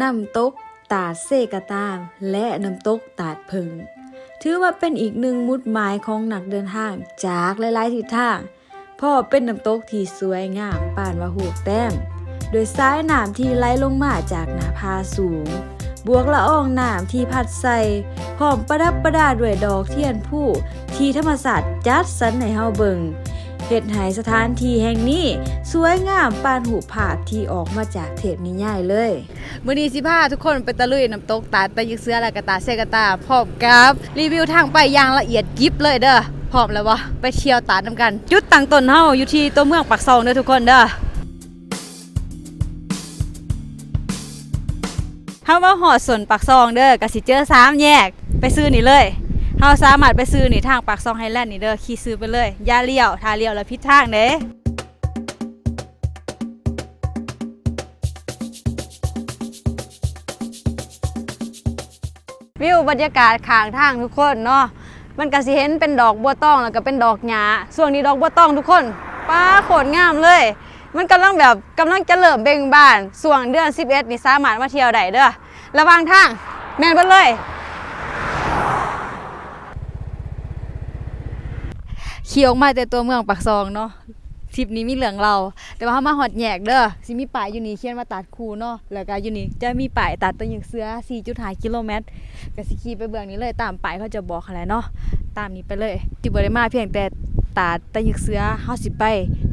น้ำตกตาดเซกาตาม และน้ำตกตาดผึ่งถือว่าเป็นอีกหนึ่งมุดหมายของนักเดินทางจากหลายๆทิศทางพราะเป็นน้ำตกที่สวยงามป่านว่าหูแต้ม โดยสายน้ำที่ไหลลงมาจากหน้าผาสูง บวกละอองน้ำที่พัดใส่พร้อมประดับประดาด้วยดอกเทียนผู้ที่ธรรมศาสตร์จัดสรรให้เฮาเบิง เฮ็ดให้สถานที่แห่งนี้ สวยงามปานหูภาพที่ออกมาจากเทพนิยายเลยมื้อนี้สิพาทุกคนไปตะลุยน้ำตกตาดตะยึกเสือและกะตาเซกะตาพร้อมกับรีวิวทางไปอย่างละเอียดยิบเลยเด้อพร้อมแล้วบ่ไปเที่ยวตาดนํกัน จุดตั้งต้นเฮาอยู่ที่ตัวเมืองปากซองเด้อทุกคนเด้อเฮามาหอดส่วนปากซองเด้อกสิเจอสามแยก ไปซื้อนี่เลย เฮาสามารถไปซื้อนี่ทางปากซองไฮแลนด์นี่เด้อขี่ซื้อไปเลยอย่าเลี้ยวถ้าเลี้ยวแล้วผิดทางเด้วิวบรรยากาศข้างทางทุกคนเนาะมันก็สิเห็นเป็นดอกบัวตองแล้วก็เป็นดอกหญ้าส่วนนี้ดอกบัวตองทุกคนป้าโคตรงามเลย มันกำลังแบบกำลังจะเริ่มเบ่งบานส่วนเดือน 11 นี่สามารถมาเที่ยวได้เด้อระหว่างทางแม่นบิดเลย ขี่ยวออกมาแต่ตัวเมืองปากซองเนาะทริปนี้มีเหลืองเรา แต่ว่าเขามาหอดแยกเด้อสิมีป้ายอยู่นี่เขียนว่าตัดคูเนาะแล้วก็อยู่นี่จะมีป้ายตัดตัวหยิงเสือ4.5กิโลเมตรก็สิขี่ไปเบื้องนี้เลยตามป้ายเขาจะบอกอะไรเนาะตามนี้ไปเลยจิบ่ได้มาเพียงแต่ตาดตะยิกเสือเฮาสิไป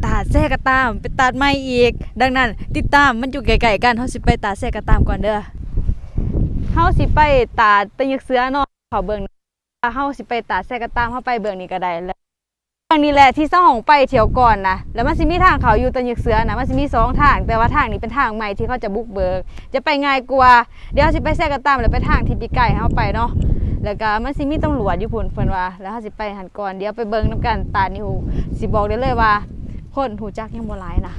ตาดแซ่กระตามไปตาดใหม่อีก ดังนั้น ติดตามมันอยู่ไกลๆกันเฮาสิไปตาดแซ่กระตามก่อนเด้อเฮาสิไปตาดตะยิกเสือเนาะขอเบิ่งเฮาสิไปตาดแซ่กระตามเฮาไปเบิ่งนี้ก็ได้แล้ว ทางนี้แหละที่เจ้าของไปเที่ยวก่อนนะแล้วมันสิมีทางเขาอยู่ตะยึกเสือนะมันสิมีสองทาง แต่ว่าทางนี้เป็นทางใหม่ที่เขาจะบุกเบิก จะไปง่ายกว่าเดี๋ยวสิไปแทรกกันตามแล้วไปทางที่ปีไก่เขาไปเนาะแล้วก็มันสิมีตำรวจอยู่พุ่นเพิ่นว่า แล้วเขาสิไปหันก่อนเดี๋ยวไปเบิ่งนํกันตานี่หูสิบอกได้เลยว่า คนหูจักยังบ่หลายนะ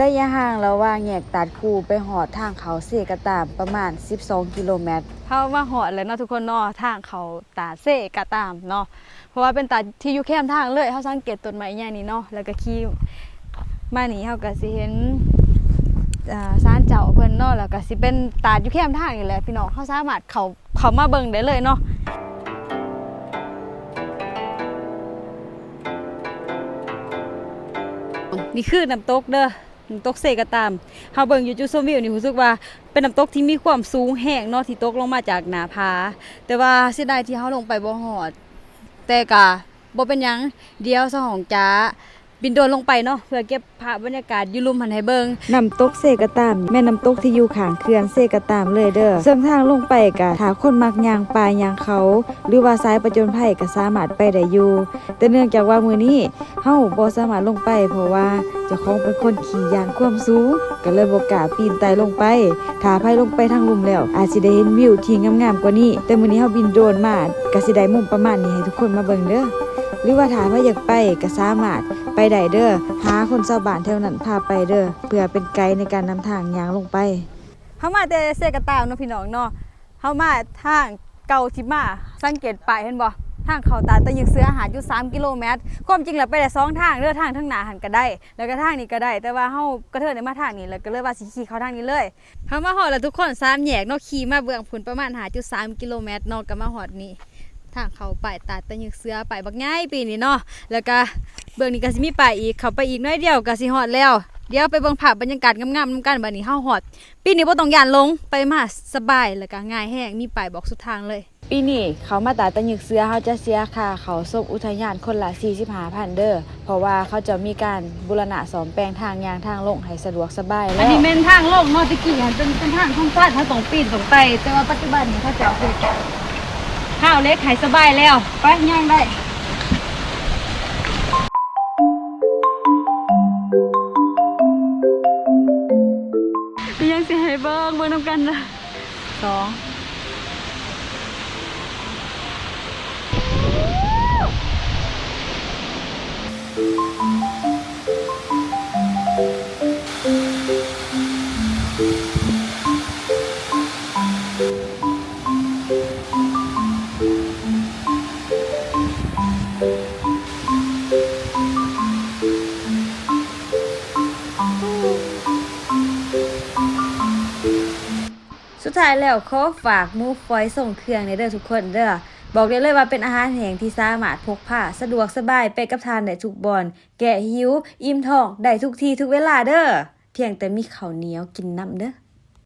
ระยะห่างระหว่างแยกตาดคูไปหอดทางเขาเซกาตามประมาณ 12 กิโลเมตร เข้ามาหอดแล้วเนาะทุกคนเนาะทางเขาตาเซกะตามเนาะเพราะว่าเป็นตาที่อยู่แคมทางเลยเขาสังเกตต้นไม้ใหญ่นี่เนาะแล้วก็ขี่มานี่เขาก็สิเห็นอ่าศาลเจ้าเพิ่นเนาะแล้วก็สิเป็นตาอยู่แคมทางนี่แหละพี่น้องเขาสามารถเขาเขามาเบิ่งได้เลยเนาะนี่คือน้ำตกเด้อ ตกเซกตามเฮาเบิ่งอยู่จุดชมวิวนี่รู้สึกว่าเป็นน้ำตกที่มีความสูงแห้งเนาะที่ตกลงมาจากหน้าผาแต่ว่าเสียดายที่เฮาลงไปบ่ฮอดแต่ก็บ่เป็นหยังเดี๋ยวสหองจ้า บินโดนลงไปเนาะเพื่อเก็บภาพบรรยากาศอยู่ลุมหันให้เบิงน้ำตกเซกตาม แม่น้ำตกที่อยู่ข้างเขื่อนเซกตามเลยเด้อเส้นทางลงไปกะถาคนมักยางป่ายยางเขา หรือว่าสายประจนภัยก็สามารถไปได้อยู่แต่เนื่องจากว่ามือนี้เฮาบ่สามารถลงไป เพราะว่าเจ้าของเป็นคนขี่ยานความสูงก็เลยบ่กล้าปีนไต่ลงไปถาไผ่ลงไปทางลุ่มแล้ว อาจสิได้เห็นวิวที่งามๆกว่านี้ แต่มื้อนี้เฮาบินโดรนมาก็สิได้มุมประมาณนี้ให้ทุกคนมาเบิ่งเด้อ หรือว่าถ้าว่าอยากไปก็สามารถไปได้เด้อหาคนชาวบ้านแถวนั้นพาไปเด้อเพื่อเป็นไกด์ในการนำทางยางลงไปเฮามาแต่เซกะตาเนาะพี่น้องเนาะเฮามาทางเก่าที่มาสังเกตป้ายเห็นบ่ทางเขาตาตะยึกเสืออาหาดอยู่3กิโลเมตรความจริงแล้วไปได้สองทางเลือทางทางหน้าหันก็ได้ แล้วก็ทางนี้ก็ได้ แต่ว่าเฮากระเทินได้มาทางนี้แล้วก็เลยว่าสิขี่เข้าทางนี้เลยเฮามาฮอดแล้วทุกคนสามแยกเนาะขี่มาเบื้องพุ่นประมาณ5.3กิโลเมตรเนาะก็มาฮอดนี่ ทางเขาไปตาดตะยึกเสือไปบักง่ายปีนี้เนาะแล้วก็เบื้องนี้ก็สิมีไปอีกเขาไปอีกน้อยเดียวก็สิฮอดแล้ว เดี๋ยวไปเบิ่งภาพบรรยากาศงามๆนำกันบัดนี้เฮาฮอดปีนี้บ่ต้องย่านลงไปมาสบายแล้วก็ง่ายแฮงมีป้ายบอกสุดทางเลย ปีนี้เขามาตาตะหยึกเสือเขาจะเสียค่าเขาศพอุทยานคนละ45,000เด้อเพราะว่าเขาจะมีการบูรณะสอมแปลงทางยางทางลงให้สะดวกสบายอัแล้นวนี้เป็นทางลงเนาะตะกี้หันเป็นเป็นทางทางฟาดเขาต้องปีนต้องไต่แต่ว่าปัจจุบันนี้เขาจะเอาเฮ็ด ข้าวเล็กให้สบายแล้ว ไปย่างได้ยังสิให้เบิ่งเบิ่งนำกันนะสอง ท้ายแล้วขอฝากมูฟอยส่งเครื่องในเด้อทุกคนเด้อบอกได้เลยว่าเป็นอาหารแห่งที่สามารถพกพาสะดวกสบายไปกับทานได้ทุกบอนแกะหิว อิ่มท้องได้ทุกทีทุกเวลาเด้อเพียงแต่มีข้าวเหนียวกินน้ำเด้อ